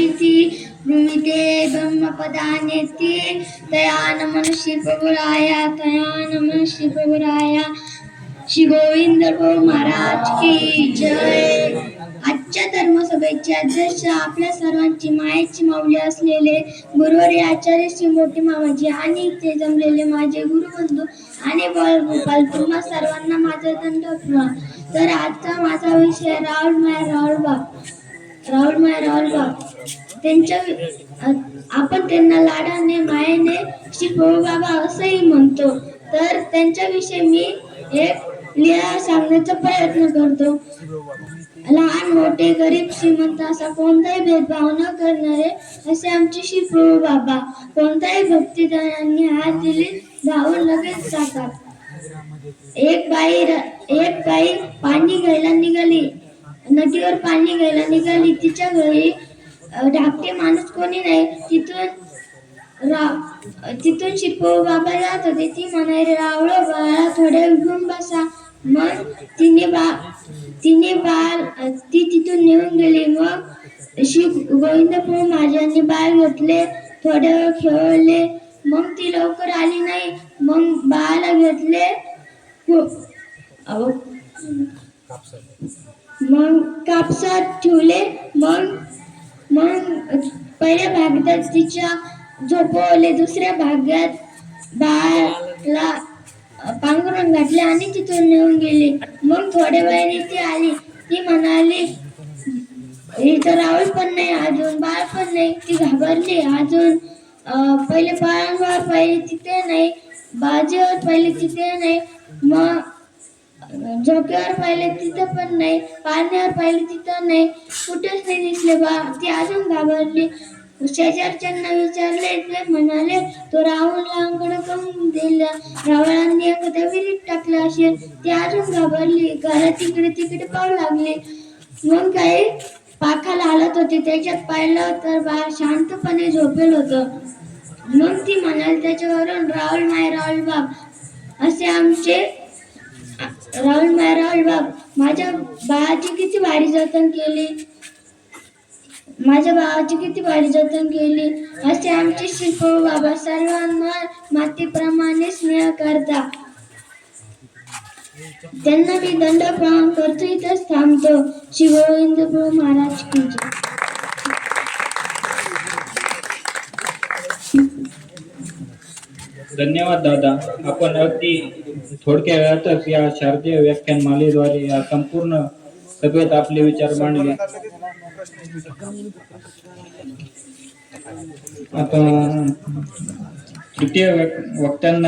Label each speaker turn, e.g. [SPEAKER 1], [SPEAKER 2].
[SPEAKER 1] फलिती भूमिते ब्रह्मपदानेती तया नमन शिवगुराया तया नमन शिवगुराया श्री गोविंद भाऊ महाराज की जय। आजच्या धर्मसभेचे अध्यक्ष आपल्या सर्वांची मायेची माऊली असलेले गुरुवारी आचार्य श्री मोठे मामाजी आणि इथे जमलेले माझे गुरुबंधू आणि बालगोपाल तुम्हा सर्वांना माझा दंड प्रणाम. तर आजचा माझा विषय राहुल माय राहुल बाप राहुल माय राहुल बाप त्यांच्या आपण त्यांना लाडाने मायेने श्री बाबा असंही म्हणतो. तर त्यांच्याविषयी मी एक लिहा सांगण्याचा प्रयत्न करतो. लहान मोठे गरीब श्रीमंत असा कोणताही भेदभाव न करणारे असे आमचे श्री प्रभू बाबा कोणत्याही भक्तिदारांनी हात दिले धावून लगेच जातात. एक बाई र- एक बाई पाणी घ्यायला निघाली. नदीवर पाणी घ्यायला निघाली. तिच्या घरी धाकटे माणूस कोणी नाही. तिथून रा तिथून शिरपो बाबा जात होते. ती म्हणाली रावळ बाळा थोडे उठून बसा. मग तिने बा तिने बाळ ती तिथून निघून गेली. मग श्री गोविंद महाराजांनी बाळ घेतले थोडे वेळ खेळले मग ती लवकर आली नाही. मग बाळाला घेतले. मग कापसात ठेवले. मग मग पहिल्या भागात तिच्या झोपवले दुसऱ्या भागात बाळाला पांघरून घातले आणि तिथून नेऊन गेली. मग थोड्या वेळाने ती आली. ती म्हणाली इथं राहुल पण नाही अजून बाळ पण नाही. ती घाबरली. अजून पहिले बाळांवर पहिले तिथे नाही. बाजीवर पहिले तिथे नाही. मग झोक्यावर पाहिले तिथं पण नाही पाण्यावर पाहिले तिथं नाही. कुठेच नाही दिसले बा. ती अजून घाबरली. शेजारच्यांना विचारले ते म्हणाले तो राहुलांकडे करून दिला. रावळांनी एखाद्या विहिरीत टाकलं असेल. ती अजून घाबरली. घरात तिकडे तिकडे पाहू लागली. मग काही पाखाला हालत होती. त्याच्यात पाहिलं तर बाळ शांतपणे झोपेल होतं. मग ती म्हणाली त्याच्यावरून राहुल माय राहुल बाप असे आमचे राहुल माय राहुल बाप माझ्या बाळाची किती भारी जतन केली. माझ्या भावाची किती भारी जतन केली. असे आमचे शिकवू बाबा सर्वांना मातीप्रमाणे स्नेह करता. त्यांना मी दंड प्रमाण करतो इथंच थांबतो. श्री गोविंद प्रभू महाराज की
[SPEAKER 2] धन्यवाद दादा. आपण अगदी थोडक्या वेळातच या शारदीय व्याख्यानमालेद्वारे या संपूर्ण सभेत आपले विचार मांडले. आता तृतीय वक्त्यांना